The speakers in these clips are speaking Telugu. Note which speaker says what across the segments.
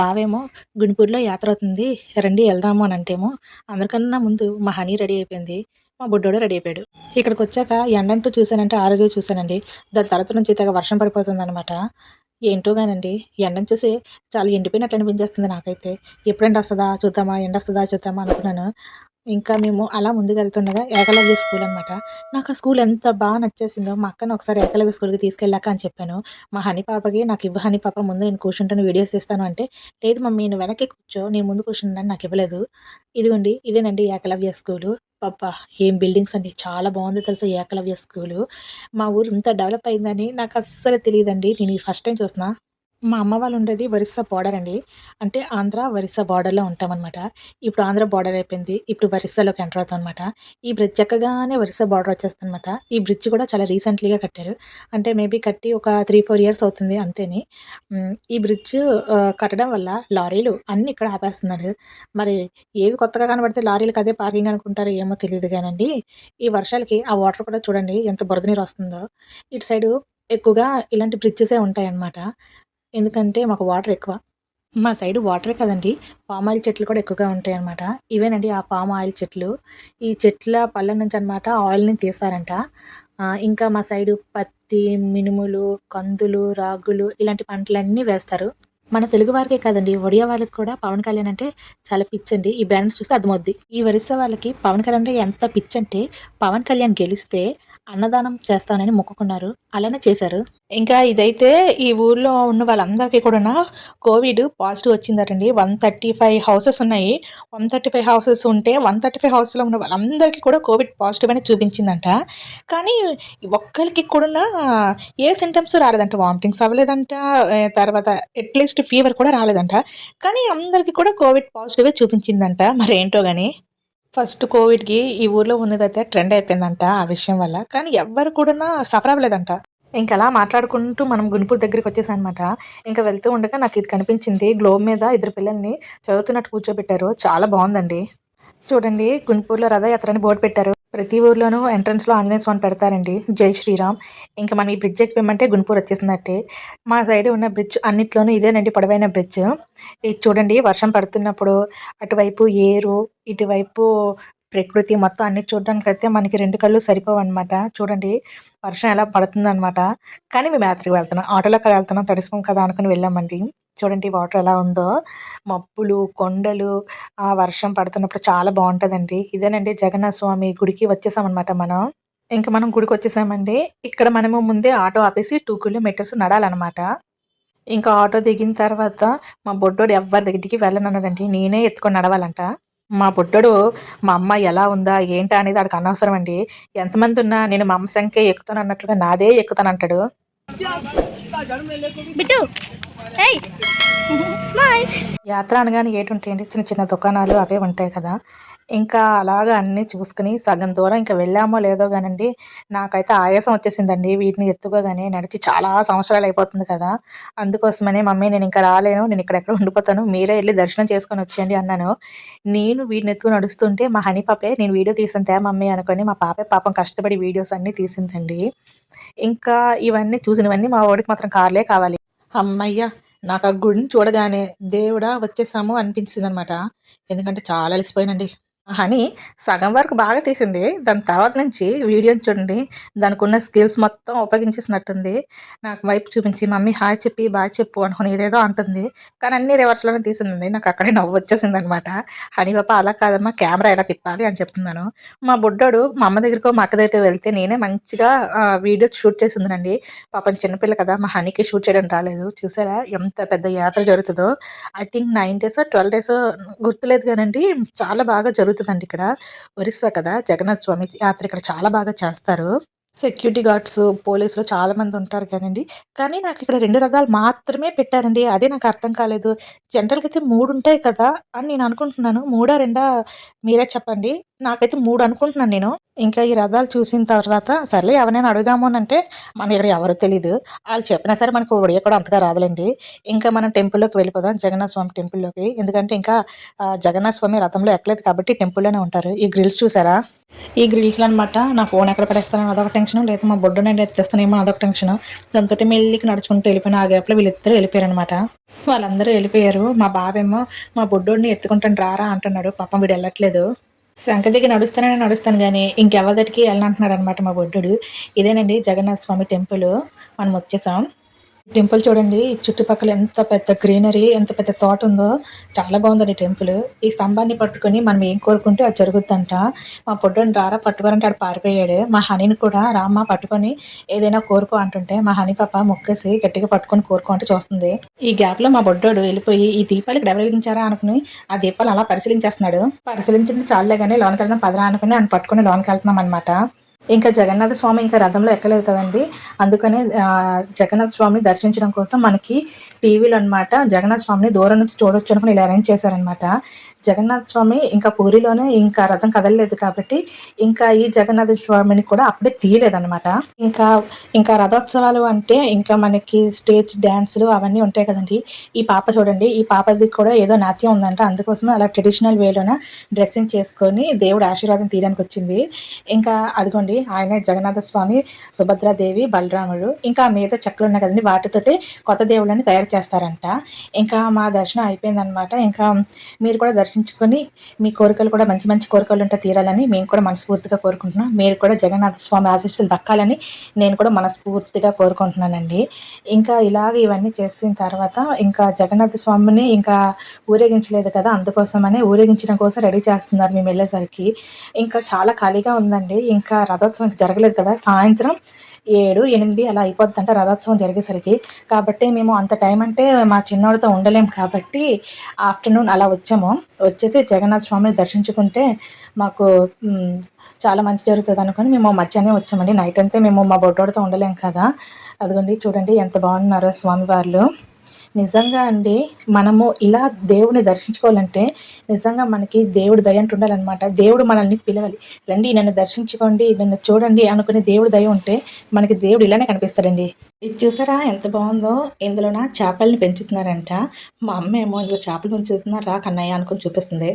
Speaker 1: బావేమో గుంటూరులో యాత్ర అవుతుంది. రండి వెళ్దాము అని అంటేమో అందరికన్నా ముందు మా హనీ రెడీ అయిపోయింది. మా బుడ్డోడు రెడీ అయిపోయాడు. ఇక్కడికి వచ్చాక ఎండంటూ చూశానంటే ఆ రోజే చూశానండి. దాని తర్వాత నుంచి తెగ వర్షం పడిపోతుంది అనమాట ఏంటో కానండి ఎండను చూసి చాలా ఎండిపోయినట్లు అనిపించేస్తుంది నాకైతే. ఎప్పుడెండ వస్తుందా చూద్దామా ఎండ వస్తుందా చూద్దామా అనుకున్నాను. ఇంకా మేము అలా ముందుకు వెళ్తుండగా ఏకలవ్య స్కూల్ అనమాట నాకు ఆ స్కూల్ ఎంత బాగా నచ్చేసిందో మా అక్కను ఒకసారి ఏకలవ్య స్కూల్కి తీసుకెళ్ళాక అని చెప్పాను. మా హనీ పాపకి నాకు ఇవ్వ హనీ పాప ముందు నేను కూర్చుంటాను వీడియోస్ తీస్తాను అంటే లేదు మమ్మీ నేను వెనక్కి కూర్చో నేను ముందు కూర్చుంటాను నాకు ఇవ్వలేదు. ఇదిగోండి ఇదేనండి ఏకలవ్య స్కూలు. పాప ఏం బిల్డింగ్స్ అండి చాలా బాగుంది తెలుసా ఏకలవ్య స్కూలు. మా ఊరు ఇంత డెవలప్ అయిందని నాకు అస్సలు తెలియదండి. నేను ఫస్ట్ టైం చూస్తున్నా. మా అమ్మ వాళ్ళు ఉండేది ఒరిస్సా బార్డర్ అండి. అంటే ఆంధ్ర ఒరిస్సా బార్డర్లో ఉంటామన్నమాట. ఇప్పుడు ఆంధ్ర బార్డర్ అయిపోయింది. ఇప్పుడు ఒరిస్సాలోకి ఎంటర్ అవుతాం అనమాట ఈ బ్రిడ్జ్ ఎక్కగానే ఒరిస్సా బార్డర్ వచ్చేస్తుంది అనమాట ఈ బ్రిడ్జ్ కూడా చాలా రీసెంట్లీగా కట్టారు. అంటే మేబీ కట్టి ఒక త్రీ ఫోర్ ఇయర్స్ అవుతుంది అంతేని. ఈ బ్రిడ్జ్ కట్టడం వల్ల లారీలు అన్ని ఇక్కడ ఆపేస్తున్నారు. మరి ఏవి కొత్తగా కనబడితే లారీలకు అదే పార్కింగ్ అనుకుంటారు ఏమో తెలియదు కానండి. ఈ వర్షాలకి ఆ వాటర్ కూడా చూడండి ఎంత బురద నీరు వస్తుందో. ఇటు సైడు ఎక్కువగా ఇలాంటి బ్రిడ్జెసే ఉంటాయన్నమాట. ఎందుకంటే మాకు వాటర్ ఎక్కువ. మా సైడ్ వాటరే కదండి. పామ్ ఆయిల్ చెట్లు కూడా ఎక్కువగా ఉంటాయి అనమాట ఇవేనండి ఆ పామ్ ఆయిల్ చెట్లు. ఈ చెట్ల పళ్ళ నుంచి అనమాట ఆయిల్ని తీస్తారంట. ఇంకా మా సైడు పత్తి మినుములు కందులు రాగులు ఇలాంటి పంటలన్నీ వేస్తారు. మన తెలుగు వారికే కాదండి ఒడియా వాళ్ళకి కూడా పవన్ కళ్యాణ్ అంటే చాలా పిచ్చండి ఈ బ్యానర్స్ చూస్తే అర్థమవుద్ది. ఈ వరుస వాళ్ళకి పవన్ కళ్యాణ్ అంటే ఎంత పిచ్ అంటే పవన్ కళ్యాణ్ గెలిస్తే అన్నదానం చేస్తానని మొక్కుకున్నారు. అలానే చేశారు. ఇంకా ఇదైతే ఈ ఊర్లో ఉన్న వాళ్ళందరికీ కూడా కోవిడ్ పాజిటివ్ వచ్చిందటండి. వన్ థర్టీ ఫైవ్ హౌసెస్ ఉన్నాయి. వన్ థర్టీ ఫైవ్ హౌసెస్ ఉంటే వన్ థర్టీ ఫైవ్ హౌస్లో ఉన్న వాళ్ళందరికీ కూడా కోవిడ్ పాజిటివ్ అని చూపించిందంట. కానీ ఒక్కరికి కూడా ఏ సింటమ్స్ రాలేదంట. వామిటింగ్స్ అవ్వలేదంట. తర్వాత అట్లీస్ట్ ఫీవర్ కూడా రాలేదంట. కానీ అందరికీ కూడా కోవిడ్ పాజిటివే చూపించిందంట. మరేంటో కానీ ఫస్ట్ కోవిడ్కి ఈ ఊర్లో ఉన్నదైతే ట్రెండ్ అయిపోయిందంట ఆ విషయం వల్ల. కానీ ఎవ్వరు కూడా సఫర్ అవ్వలేదంట. ఇంకా అలా మాట్లాడుకుంటూ మనం గుంటూరు దగ్గరికి వచ్చేసాం అనమాట ఇంకా వెళ్తూ ఉండగా నాకు ఇది కనిపించింది. గ్లోబ్ మీద ఇద్దరు పిల్లల్ని చదువుతున్నట్టు కూర్చోబెట్టారు. చాలా బాగుందండి. చూడండి గుంటూరులో రథయాత్ర అని బోర్డు పెట్టారు. ప్రతి ఊర్లోనూ ఎంట్రన్స్లో ఆంజనేయ స్వామి పెడతారండి. జై శ్రీరామ్. ఇంకా మనం ఈ బ్రిడ్జ్ ఎక్కిపోమంటే గుంటూరు వచ్చేసిందంటే మా సైడ్ ఉన్న బ్రిడ్జ్ అన్నిట్లోనూ ఇదేనండి పొడవైన బ్రిడ్జ్ ఇది చూడండి వర్షం పడుతున్నప్పుడు అటువైపు ఏరు ఇటువైపు ప్రకృతి మొత్తం అన్ని చూడడానికి అయితే మనకి రెండు కళ్ళు సరిపోవు అనమాట చూడండి వర్షం ఎలా పడుతుంది అనమాట కానీ మేము రాత్రికి వెళ్తున్నాం. ఆటోలో కదా వెళ్తున్నాం తడిసిపోం కదా అనుకుని వెళ్ళామండి. చూడండి వాటర్ ఎలా ఉందో. మబ్బులు కొండలు ఆ వర్షం పడుతున్నప్పుడు చాలా బాగుంటుందండి. ఇదేనండి జగన్నాథ స్వామి గుడికి వచ్చేసామన్నమాట మనం. ఇంకా మనం గుడికి వచ్చేసామండి. ఇక్కడ మనము ముందే ఆటో ఆపేసి టూ కిలోమీటర్స్ నడాలన్నమాట. ఇంకా ఆటో దిగిన తర్వాత మా బొడ్డోడు ఎవరి దగ్గరికి వెళ్ళనన్నాడండి. నేనే ఎత్తుకొని నడవాలంట. మా బుడ్డోడు మా అమ్మ ఎలా ఉందా? ఏంటా? అనేది ఆడికి అనవసరం అండి. ఎంతమంది ఉన్నా నేను మా అమ్మ సంఖ్య ఎక్కుతాను అన్నట్లుగా నాదే ఎక్కుతాను అంటాడు. యాత్ర అనగానే ఏటుంటాయండి చిన్న చిన్న దుకాణాలు అవే ఉంటాయి కదా. ఇంకా అలాగా అన్నీ చూసుకుని సగం దూరం ఇంకా వెళ్ళామో లేదో కానండి నాకైతే ఆయాసం వచ్చేసిందండి. వీటిని ఎత్తుకోగానే నడిచి చాలా సంవత్సరాలు అయిపోతుంది కదా. అందుకోసమనే మమ్మీ నేను ఇంకా రాలేను నేను ఇక్కడెక్కడ ఉండిపోతాను మీరే వెళ్ళి దర్శనం చేసుకొని వచ్చేయండి అన్నాను. నేను వీటిని ఎత్తుకు నడుస్తుంటే మా హనీ పాపే నేను వీడియో తీసింతే మమ్మీ అనుకొని మా పాపే పాపం కష్టపడి వీడియోస్ అన్నీ తీసిందండి. ఇంకా ఇవన్నీ చూసినవన్నీ మా వాడికి మాత్రం కార్లే కావాలి. అమ్మయ్య నాకు ఆ గుడిని చూడగానే దేవుడా వచ్చేసాము అనిపించింది అనమాట ఎందుకంటే చాలా అలసిపోయానండి. హనీ సగం వరకు బాగా తీసింది. దాని తర్వాత నుంచి వీడియోని చూడండి. దానికి ఉన్న స్కిల్స్ మొత్తం ఉపయోగించేసినట్టుంది. నాకు వైపు చూపించి మమ్మీ హాయ్ చెప్పి బాయ్ చెప్పు అనుకుని ఏదేదో అంటుంది. కానీ అన్ని రివర్స్లోనే తీసింది. నాకు అక్కడే నవ్వు వచ్చేసింది అనమాట హనీ పాప అలా కాదమ్మా కెమెరా ఎలా తిప్పాలి అని చెప్తున్నాను. మా బుడ్డోడు మా అమ్మ దగ్గరకు మా అక్క దగ్గరికి వెళ్తే నేనే మంచిగా వీడియో షూట్ చేసిందండి పాపం చిన్నపిల్ల కదా మా హనీకి షూట్ చేయడం రాలేదు. చూసారా? ఎంత పెద్ద యాత్ర జరుగుతుందో. I think nine days twelve days గుర్తులేదు కానండి. చాలా బాగా జరుగుతుంది. జరుగుతుందండి ఇక్కడ. ఒరిస్సా కదా జగన్నాథ స్వామి యాత్ర ఇక్కడ చాలా బాగా చేస్తారు. సెక్యూరిటీ గార్డ్స్ పోలీసులు చాలామంది ఉంటారు కానండి. కానీ నాకు ఇక్కడ రెండు రథాలు మాత్రమే పెట్టారండి. అదే నాకు అర్థం కాలేదు. జనరల్గా అయితే మూడు ఉంటాయి కదా అని నేను అనుకుంటున్నాను. మూడా రెండా మీరే చెప్పండి. నాకైతే మూడు అనుకుంటున్నాను నేను. ఇంకా ఈ రథాలు చూసిన తర్వాత సర్లే ఎవరైనా అడుగుదాము అని అంటే మన ఇక్కడ ఎవరో తెలియదు వాళ్ళు చెప్పినా సరే మనకు ఒడియ కూడా అంతగా రాదులేండి. ఇంకా మనం టెంపుల్లోకి వెళ్ళిపోదాం జగన్నాథ స్వామి టెంపుల్లోకి. ఎందుకంటే ఇంకా జగన్నాథ స్వామి రథంలో ఎక్కలేదు కాబట్టి టెంపుల్లోనే ఉంటారు. ఈ గ్రిల్స్ చూసారా? ఈ గ్రిల్స్ అనమాట నా ఫోన్ ఎక్కడ పడేస్తాను అదొక టెన్షన్ లేదా మా బొడ్డు నేను ఎత్తేస్తానేమో అదొక టెన్షన్ దాంతో మెల్లికి నడుచుకుంటూ వెళ్ళిపోయిన ఆ గ్యాప్లో వీళ్ళిద్దరూ వెళ్ళిపోయారు అనమాట వాళ్ళందరూ వెళ్ళిపోయారు. మా బాబేమో మా బొడ్డుని ఎత్తుకుంటాను రారా అంటున్నాడు. పాపం వీడు వెళ్ళట్లేదు. శంఖ దిగి నడుస్తానే నడుస్తాను కానీ ఇంకెవరి దగ్గరికి వెళ్ళనంటున్నాడు అనమాట మా బుడ్డోడు. ఇదేనండి జగన్నాథ స్వామి టెంపుల్. మనం వచ్చేసాం. టెంపుల్ చూడండి చుట్టుపక్కల ఎంత పెద్ద గ్రీనరీ ఎంత పెద్ద తోట ఉందో చాలా బాగుందండి టెంపుల్. ఈ స్తంభాన్ని పట్టుకొని మనం ఏం కోరుకుంటే అది జరుగుద్దంట మా పొడ్డుని రారా పట్టుకోరంటే ఆడు పారిపోయాడు. మా హనీని కూడా రామ్మ పట్టుకొని ఏదైనా కోరుకో అంటుంటే మా హనీ పాప మొక్కేసి గట్టిగా పట్టుకొని కోరుకో అంటే చూస్తుంది. ఈ గ్యాప్లో మా బొడ్డోడు వెళ్ళిపోయి ఈ దీపాలు ఇక్కడ ఎవరు వెలిగించారా అనుకుని ఆ దీపాలు అలా పరిశీలించేస్తున్నాడు. పరిశీలించింది చాలులే కానీ లోనికి వెళ్దాం పదరా అనుకుని ఆయన పట్టుకొని లోనికి వెళ్తున్నాం అనమాట ఇంకా జగన్నాథ స్వామి ఇంకా రథంలో ఎక్కలేదు కదండి. అందుకనే జగన్నాథ స్వామిని దర్శించడం కోసం మనకి టీవీలో అన్నమాట జగన్నాథ స్వామిని దూరం నుంచి చూడొచ్చు అనుకుని ఇలా అరేంజ్ చేశారనమాట జగన్నాథ స్వామి ఇంకా పూరిలోనే ఇంకా రథం కదలలేదు కాబట్టి ఇంకా ఈ జగన్నాథ స్వామిని కూడా అప్పుడే తీయలేదనమాట ఇంకా ఇంకా రథోత్సవాలు అంటే ఇంకా మనకి స్టేజ్ డ్యాన్సులు అవన్నీ ఉంటాయి కదండి. ఈ పాప చూడండి ఈ పాపది కూడా ఏదో నాట్యం ఉందంట. అందుకోసం అలా ట్రెడిషనల్ వేలోన డ్రెస్సింగ్ చేసుకొని దేవుడు ఆశీర్వాదం తీయడానికి వచ్చింది. ఇంకా అదిగోండి ఆయనే జగన్నాథ స్వామి సుభద్రాదేవి బలరాముడు. ఇంకా మిగతా చెక్కలు ఉన్నాయి కదండి వాటితోటి కొత్త దేవుళ్ళని తయారు చేస్తారంట. ఇంకా మా దర్శనం అయిపోయిందనమాట ఇంకా మీరు కూడా దర్శించుకొని మీ కోరికలు కూడా మంచి మంచి కోరికలు ఉంటే తీరాలని మేము కూడా మనస్ఫూర్తిగా కోరుకుంటున్నాం. మీరు కూడా జగన్నాథ స్వామి ఆశీస్సులు దక్కాలని నేను కూడా మనస్ఫూర్తిగా కోరుకుంటున్నానండి. ఇంకా ఇలాగ ఇవన్నీ చేసిన తర్వాత ఇంకా జగన్నాథ స్వామిని ఇంకా ఊరేగించలేదు కదా అందుకోసమనే ఊరేగించడం కోసం రెడీ చేస్తున్నారు మేము వెళ్ళేసరికి ఇంకా చాలా ఖాళీగా ఉందండి. ఇంకా రథ రథోత్సవం జరగలేదు కదా. సాయంత్రం ఏడు ఎనిమిది అలా అయిపోద్ది అంటే రథోత్సవం జరిగేసరికి. కాబట్టి మేము అంత టైం అంటే మా చిన్నోడితో ఉండలేం కాబట్టి ఆఫ్టర్నూన్ అలా వచ్చాము. వచ్చేసి జగన్నాథ స్వామిని దర్శించుకుంటే మాకు చాలా మంచి జరుగుతుంది అనుకుని మేము మధ్యాహ్నం వచ్చామండి. నైట్ అంతే మేము మా బొడ్డోడితో ఉండలేం కదా. అదిగోండి చూడండి ఎంత బాగున్నారో స్వామివార్లు. నిజంగా అండి మనము ఇలా దేవుని దర్శించుకోవాలంటే నిజంగా మనకి దేవుడు దయ అంటూ ఉండాలన్నమాట. దేవుడు మనల్ని పిలవాలి. రండి నన్ను దర్శించుకోండి నన్ను చూడండి అనుకునే దేవుడు దయ ఉంటే మనకి దేవుడు ఇలానే కనిపిస్తాడండి. ఇది చూసారా ఎంత బాగుందో? ఇందులోన చేపల్ని పెంచుతున్నారంట. మా అమ్మ ఏమో ఇందులో చేపలు పెంచుతున్నారు రా కన్నయ్య అనుకుని చూపిస్తుంది.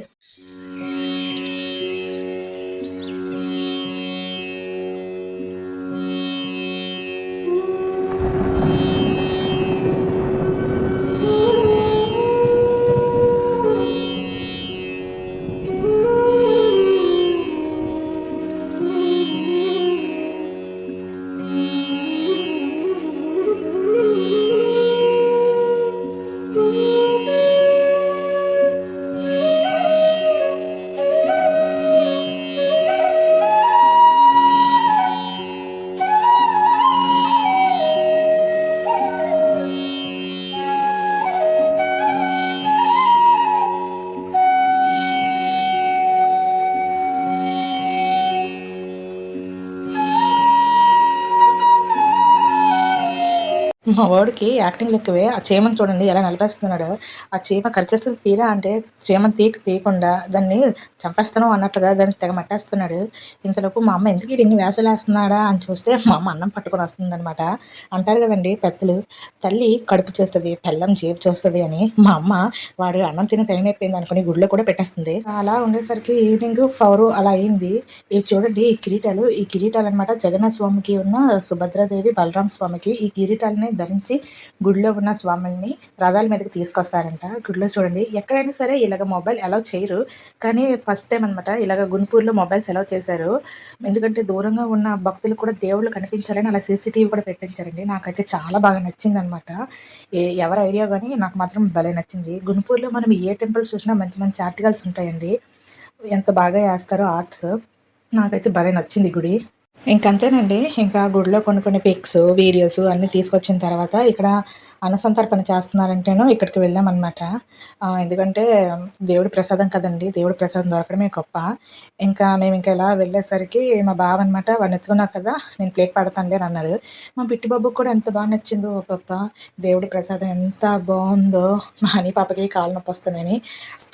Speaker 1: మా వాడికి యాక్టింగ్ లెక్కవే. ఆ చీమను చూడండి ఎలా నలిపేస్తున్నాడు. ఆ చీమ ఖర్చేస్తుంది తీరా అంటే చీమను తీక తీయకుండా దాన్ని చంపేస్తాను అన్నట్టుగా దాన్ని తెగ మట్టేస్తున్నాడు. ఇంతలోపు మా అమ్మ ఎందుకు ఇన్ని వేషాలు వేస్తున్నాడా? అని చూస్తే మా అమ్మ అన్నం పట్టుకొని వస్తుందన్నమాట. అంటారు కదండి పెద్దలు తల్లి కడుపు చేస్తుంది పెళ్ళం జేబు చేస్తుంది అని మా అమ్మ వాడు అన్నం తినే టైం అయిపోయింది అనుకుని గుడిలో కూడా పెట్టేస్తుంది. అలా ఉండేసరికి ఈవినింగ్ ఫోర్ అలా అయింది. ఇవి చూడండి ఈ కిరీటాలు ఈ కిరీటాలు అనమాట జగన్నాథ స్వామికి ఉన్న సుభద్రాదేవి బలరామ స్వామికి ఈ కిరీటాలని ధరించి గుడిలో ఉన్న స్వాముల్ని రథాల మీదకి తీసుకొస్తారంట. గుడిలో చూడండి ఎక్కడైనా సరే ఇలాగ మొబైల్ అలౌ చేయరు. కానీ ఫస్ట్ టైం అనమాట ఇలాగ గుంటూరులో మొబైల్స్ అలౌ చేశారు. ఎందుకంటే దూరంగా ఉన్న భక్తులు కూడా దేవుళ్ళు కనిపించాలని అలా సీసీటీవీ కూడా పెట్టించారండి. నాకైతే చాలా బాగా నచ్చింది అనమాట ఎవరి ఐడియా కానీ నాకు మాత్రం భలే నచ్చింది. గుంటూరులో మనం ఏ టెంపుల్ చూసినా మంచి మంచి ఆర్టికల్స్ ఉంటాయండి. ఎంత బాగా వేస్తారో ఆర్ట్స్ నాకైతే భలే నచ్చింది గుడి. ఇంకంతేనండి. ఇంకా గుడిలో కొన్ని కొన్ని పిక్స్ వీడియోస్ అన్నీ తీసుకొచ్చిన తర్వాత ఇక్కడ అన్నసంతర్పణ చేస్తున్నారంటేనో ఇక్కడికి వెళ్ళామన్నమాట. ఎందుకంటే దేవుడి ప్రసాదం కదండి దేవుడి ప్రసాదం దొరకడమే గొప్ప. ఇంకా మేము ఇంకా ఇలా వెళ్ళేసరికి మా బావ అనమాట వాడిని ఎత్తుకున్నా కదా నేను ప్లేట్ పడతానులే అని అన్నాడు. మా బిట్టి బాబుకి కూడా ఎంత బాగా నచ్చిందో గొప్ప దేవుడి ప్రసాదం ఎంత బాగుందో. మా అని పాపకి కాలు నొప్పి వస్తున్నాయని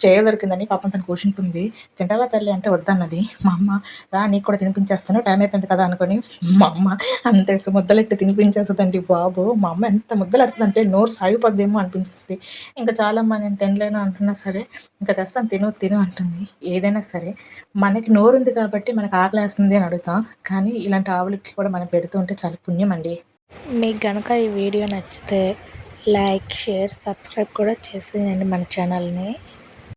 Speaker 1: చేయ దొరికిందని పాపం తను కూర్చుంటుంది. తింటావా తల్లి అంటే వద్దన్నది. మా అమ్మ రా నీకు కూడా తినిపించేస్తాను టైం అయిపోయింది కదా అనుకొని మా అమ్మ అంత ముద్దలెట్టి తినిపించేస్తుందండి బాబు. మా అమ్మ ఎంత అంటే నోరు సాగిపోద్దేమో అనిపించేస్తుంది. ఇంకా చాలమ్మా నేను తినలేను అంటున్నా సరే ఇంకా తెస్తాను తిను తిను అంటుంది. ఏదైనా సరే మనకి నోరు ఉంది కాబట్టి మనకు ఆకలి వేస్తుంది అని అడుగుతాం. కానీ ఇలాంటి ఆవులకి కూడా మనం పెడుతూ ఉంటే చాలా పుణ్యం అండి మీకు కనుక ఈ వీడియో నచ్చితే లైక్ షేర్ సబ్స్క్రైబ్ కూడా చేసేయండి మన ఛానల్ని.